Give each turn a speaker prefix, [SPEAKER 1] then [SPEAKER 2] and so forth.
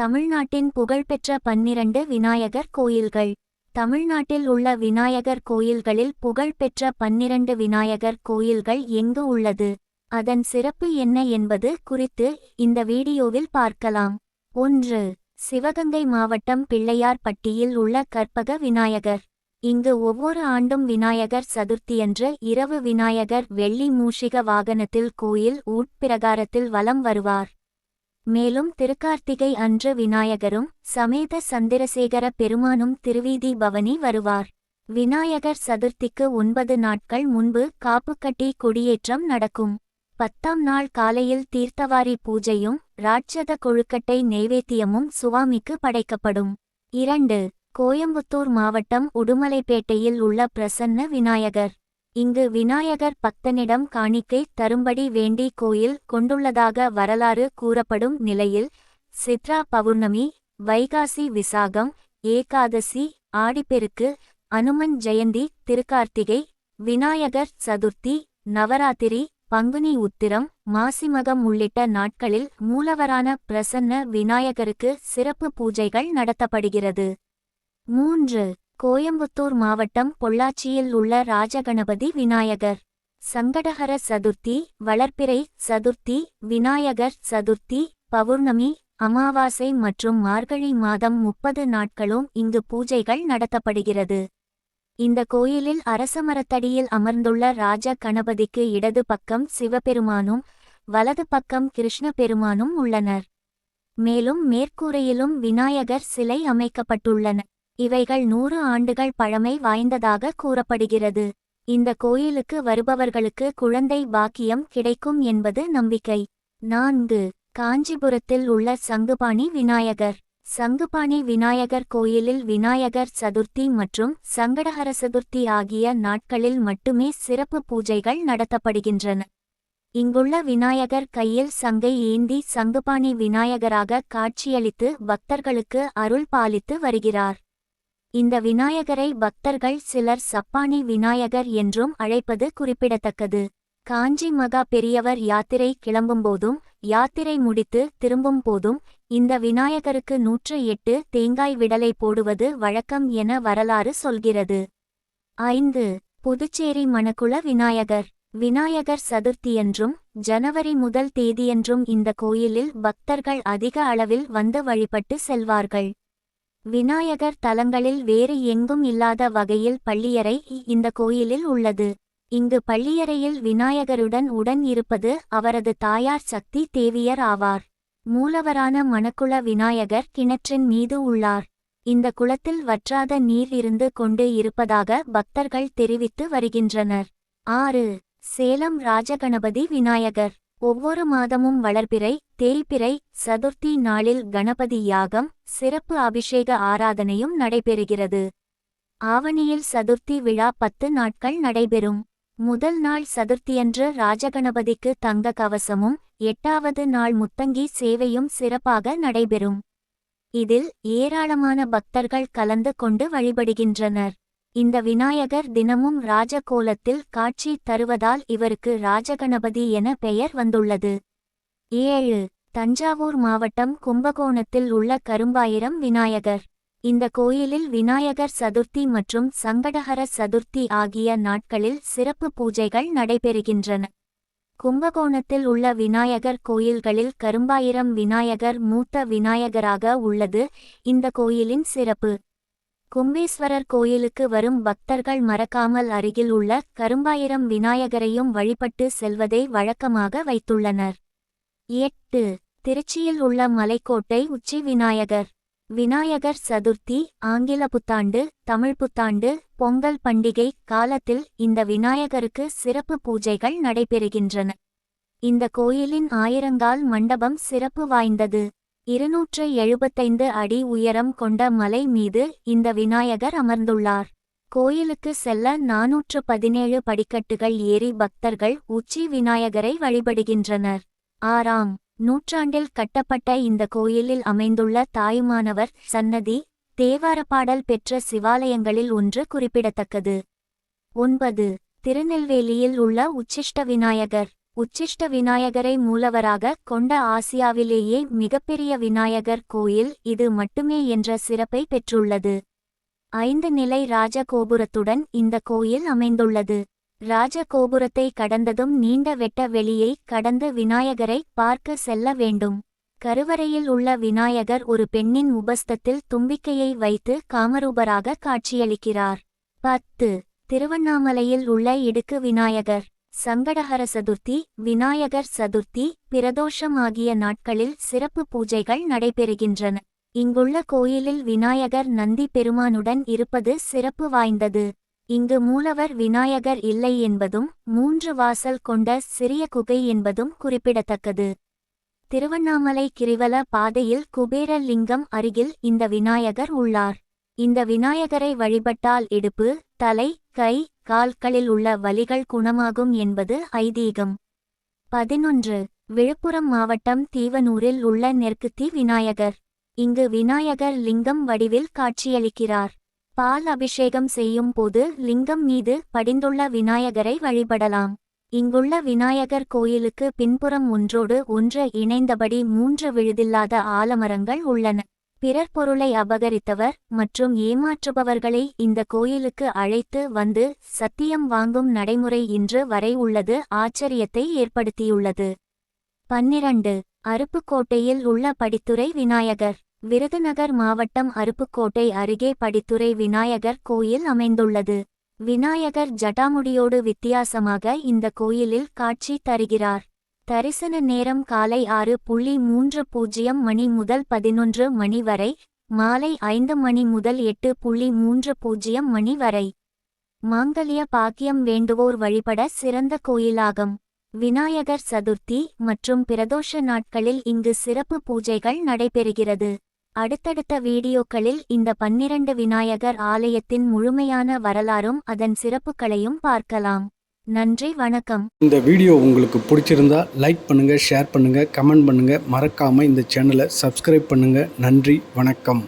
[SPEAKER 1] தமிழ்நாட்டின் புகழ்பெற்ற பன்னிரண்டு விநாயகர் கோயில்கள். தமிழ்நாட்டில் உள்ள விநாயகர் கோயில்களில் புகழ்பெற்ற பன்னிரண்டு விநாயகர் கோயில்கள் எங்கு உள்ளது? அதன் சிறப்பு என்ன என்பது குறித்து இந்த வீடியோவில் பார்க்கலாம். ஒன்று சிவகங்கை மாவட்டம் பிள்ளையார்பட்டியில் உள்ள கற்பக விநாயகர். இங்கு ஒவ்வொரு ஆண்டும் விநாயகர் சதுர்த்தியன்று இரவு விநாயகர் வெள்ளி மூஷிக வாகனத்தில் கோயில் உட்பிரகாரத்தில் வலம் வருவார். மேலும் திருக்கார்த்திகை அன்று விநாயகரும் சமேத சந்திரசேகர பெருமானும் திருவீதி பவனி வருவார். விநாயகர் சதுர்த்திக்கு ஒன்பது நாட்கள் முன்பு காப்புக்கட்டி கொடியேற்றம் நடக்கும். பத்தாம் நாள் காலையில் தீர்த்தவாரி பூஜையும் ராட்சத கொழுக்கட்டை நெய்வேத்தியமும் சுவாமிக்கு படைக்கப்படும். இரண்டு கோயம்புத்தூர் மாவட்டம் உடுமலைப்பேட்டையில் உள்ள பிரசன்ன விநாயகர். இங்கு விநாயகர் பக்தனிடம் காணிக்கை தரும்படி வேண்டி கோயில் கொண்டுள்ளதாக வரலாறு கூறப்படும் நிலையில் சித்ரா பௌர்ணமி வைகாசி விசாகம் ஏகாதசி ஆடிப்பெருக்கு அனுமன் ஜெயந்தி திருக்கார்த்திகை விநாயகர் சதுர்த்தி நவராத்திரி பங்குனி உத்திரம் மாசிமகம் உள்ளிட்ட நாட்களில் மூலவரான பிரசன்ன விநாயகருக்கு சிறப்பு பூஜைகள் நடத்தப்படுகிறது. மூன்று கோயம்புத்தூர் மாவட்டம் பொள்ளாச்சியில் உள்ள ராஜகணபதி விநாயகர். சங்கடஹர சதுர்த்தி வளர்ப்பிறை சதுர்த்தி விநாயகர் சதுர்த்தி பௌர்ணமி அமாவாசை மற்றும் மார்கழி மாதம் முப்பது நாட்களும் இங்கு பூஜைகள் நடத்தப்படுகிறது. இந்த கோயிலில் அரசமரத்தடியில் அமர்ந்துள்ள ராஜ கணபதிக்கு இடது பக்கம் சிவபெருமானும் வலது பக்கம் கிருஷ்ண பெருமானும் உள்ளனர். மேலும் மேற்கூரையிலும் விநாயகர் சிலை அமைக்கப்பட்டுள்ளன. இவைகள் நூறு ஆண்டுகள் பழமை வாய்ந்ததாக கூறப்படுகிறது. இந்த கோயிலுக்கு வருபவர்களுக்கு குழந்தை பாக்கியம் கிடைக்கும் என்பது நம்பிக்கை. நான்கு காஞ்சிபுரத்தில் உள்ள சங்குபாணி விநாயகர். சங்குபாணி விநாயகர் கோயிலில் விநாயகர் சதுர்த்தி மற்றும் சங்கடஹர சதுர்த்தி ஆகிய நாட்களில் மட்டுமே சிறப்பு பூஜைகள் நடத்தப்படுகின்றன. இங்குள்ள விநாயகர் கையில் சங்கை ஏந்தி சங்குபாணி விநாயகராக காட்சியளித்து பக்தர்களுக்கு அருள் பாலித்து வருகிறார். இந்த விநாயகரை பக்தர்கள் சிலர் சப்பானி விநாயகர் என்றும் அழைப்பது குறிப்பிடத்தக்கது. காஞ்சி மகா பெரியவர் யாத்திரை கிளம்பும்போதும் யாத்திரை முடித்து திரும்பும் போதும் இந்த விநாயகருக்கு நூற்று எட்டு தேங்காய் விடலை போடுவது வழக்கம் என வரலாறு சொல்கிறது. ஐந்து. புதுச்சேரி மணக்குள விநாயகர். விநாயகர் சதுர்த்தியன்றும் ஜனவரி முதல் தேதியன்றும் இந்த கோயிலில் பக்தர்கள் அதிக அளவில் வந்து வழிபட்டு செல்வார்கள். விநாயகர் தலங்களில் வேறு எங்கும் இல்லாத வகையில் பள்ளியறை இந்த கோயிலில் உள்ளது. இங்கு பள்ளியறையில் விநாயகருடன் உடன் இருப்பது அவரது தாயார் சக்தி தேவியர் ஆவார். மூலவரான மணக்குள விநாயகர் கிணற்றின் மீது உள்ளார். இந்த குளத்தில் வற்றாத நீர் இருந்து கொண்டு இருப்பதாக பக்தர்கள் தெரிவித்து வருகின்றனர். ஆறு. சேலம் ராஜகணபதி விநாயகர். ஒவ்வொரு மாதமும் வளர்பிறை தேய்பிறை சதுர்த்தி நாளில் கணபதி யாகம் சிறப்பு அபிஷேக ஆராதனையும் நடைபெறுகிறது. ஆவணியில் சதுர்த்தி விழா பத்து நாட்கள் நடைபெறும். முதல் நாள் சதுர்த்தியன்று ராஜகணபதிக்கு தங்க கவசமும் எட்டாவது நாள் முத்தங்கி சேவையும் சிறப்பாக நடைபெறும். இதில் ஏராளமான பக்தர்கள் கலந்து கொண்டு வழிபடுகின்றனர். இந்த விநாயகர் தினமும் ராஜகோலத்தில் காட்சி தருவதால் இவருக்கு ராஜகணபதி என பெயர் வந்துள்ளது. ஏழு தஞ்சாவூர் மாவட்டம் கும்பகோணத்தில் உள்ள கரும்பாயிரம் விநாயகர். இந்த கோயிலில் விநாயகர் சதுர்த்தி மற்றும் சங்கடஹர சதுர்த்தி ஆகிய நாட்களில் சிறப்பு பூஜைகள் நடைபெறுகின்றன. கும்பகோணத்தில் உள்ள விநாயகர் கோயில்களில் கரும்பாயிரம் விநாயகர் மூத்த விநாயகராக உள்ளது. இந்த கோயிலின் சிறப்பு. கும்பேஸ்வரர் கோயிலுக்கு வரும் பக்தர்கள் மறக்காமல் அருகில் உள்ள கரும்பாயிரம் விநாயகரையும் வழிபட்டு செல்வதை வழக்கமாக வைத்துள்ளனர். எட்டு. திருச்சியில் உள்ள மலைக்கோட்டை உச்சி விநாயகர். விநாயகர் சதுர்த்தி ஆங்கில புத்தாண்டு தமிழ் புத்தாண்டு பொங்கல் பண்டிகை காலத்தில் இந்த விநாயகருக்கு சிறப்பு பூஜைகள் நடைபெறுகின்றன. இந்த கோயிலின் ஆயிரங்கால் மண்டபம் சிறப்பு வாய்ந்தது. இருநூற்று எழுபத்தைந்து அடி உயரம் கொண்ட மலை மீது இந்த விநாயகர் அமர்ந்துள்ளார். கோயிலுக்கு செல்ல நாநூற்று பதினேழு படிக்கட்டுகள் ஏறி பக்தர்கள் உச்சி விநாயகரை வழிபடுகின்றனர். ஆறாம் நூற்றாண்டில் கட்டப்பட்ட இந்த கோயிலில் அமைந்துள்ள தாயுமானவர் சன்னதி தேவாரப்பாடல் பெற்ற சிவாலயங்களில் ஒன்று குறிப்பிடத்தக்கது. ஒன்பது திருநெல்வேலியில் உள்ள உச்சிஷ்ட விநாயகர். உச்சிஷ்ட விநாயகரை மூலவராக கொண்ட ஆசியாவிலேயே மிகப்பெரிய விநாயகர் கோயில் இது மட்டுமே என்ற சிறப்பை பெற்றுள்ளது. ஐந்து நிலை ராஜகோபுரத்துடன் இந்த கோயில் அமைந்துள்ளது. ராஜகோபுரத்தை கடந்ததும் நீண்ட வெட்ட வெளியை கடந்து விநாயகரை பார்க்க செல்ல வேண்டும். கருவறையில் உள்ள விநாயகர் ஒரு பெண்ணின் உபஸ்தத்தில் தும்பிக்கையை வைத்து காமரூபராக காட்சியளிக்கிறார். பத்து. திருவண்ணாமலையில் உள்ள இடுக்கு விநாயகர். சங்கடஹர சதுர்த்தி விநாயகர் சதுர்த்தி பிரதோஷம் ஆகிய நாட்களில் சிறப்பு பூஜைகள் நடைபெறுகின்றன. இங்குள்ள கோயிலில் விநாயகர் நந்தி பெருமானுடன் இருப்பது சிறப்பு வாய்ந்தது. இங்கு மூலவர் விநாயகர் இல்லை என்பதும் மூன்று வாசல் கொண்ட சிறிய குகை என்பதும் குறிப்பிடத்தக்கது. திருவண்ணாமலை கிரிவல பாதையில் குபேர லிங்கம் அருகில் இந்த விநாயகர் உள்ளார். இந்த விநாயகரை வழிபட்டால் இடுப்பு தலை கை கால்களில் உள்ள வலிகள் குணமாகும் என்பது ஐதீகம். பதினொன்று. விழுப்புரம் மாவட்டம் தீவனூரில் உள்ள நெற்குத்தி விநாயகர். இங்கு விநாயகர் லிங்கம் வடிவில் காட்சியளிக்கிறார். பால் அபிஷேகம் செய்யும் போது லிங்கம் மீது படிந்துள்ள விநாயகரை வழிபடலாம். இங்குள்ள விநாயகர் கோயிலுக்கு பின்புறம் ஒன்றோடு ஒன்று இணைந்தபடி மூன்று விழுதில்லாத ஆலமரங்கள் உள்ளன. பிறர் பொருளை அபகரித்தவர் மற்றும் ஏமாற்றுபவர்களை இந்த கோயிலுக்கு அழைத்து வந்து சத்தியம் வாங்கும் நடைமுறை இன்று வரை உள்ளது ஆச்சரியத்தை ஏற்படுத்தியுள்ளது. பன்னிரண்டு. அருப்புக்கோட்டையில் உள்ள படித்துறை விநாயகர். விருதுநகர் மாவட்டம் அருப்புக்கோட்டை அருகே படித்துறை விநாயகர் கோயில் அமைந்துள்ளது. விநாயகர் ஜடாமுடியோடு வித்தியாசமாக இந்த கோயிலில் காட்சி தருகிறார். தரிசன நேரம் காலை ஆறு புள்ளி மூன்று பூஜ்ஜியம் மணி முதல் பதினொன்று மணி வரை மாலை ஐந்து மணி முதல் எட்டு புள்ளி மூன்று பூஜ்ஜியம் மணி வரை. மாங்கல்ய பாக்கியம் வேண்டுவோர் வழிபட சிறந்த கோயிலாகும். விநாயகர் சதுர்த்தி மற்றும் பிரதோஷ நாட்களில் இங்கு சிறப்பு பூஜைகள் நடைபெறுகிறது. அடுத்தடுத்த வீடியோக்களில் இந்த பன்னிரண்டு விநாயகர் ஆலயத்தின் முழுமையான வரலாறும் அதன் சிறப்புகளையும் பார்க்கலாம். நன்றி வணக்கம்.
[SPEAKER 2] இந்த வீடியோ உங்களுக்கு பிடிச்சிருந்தா லைக் பண்ணுங்கள் ஷேர் பண்ணுங்கள் கமெண்ட் பண்ணுங்கள் மறக்காமல் இந்த சேனலை சப்ஸ்கிரைப் பண்ணுங்கள் நன்றி வணக்கம்.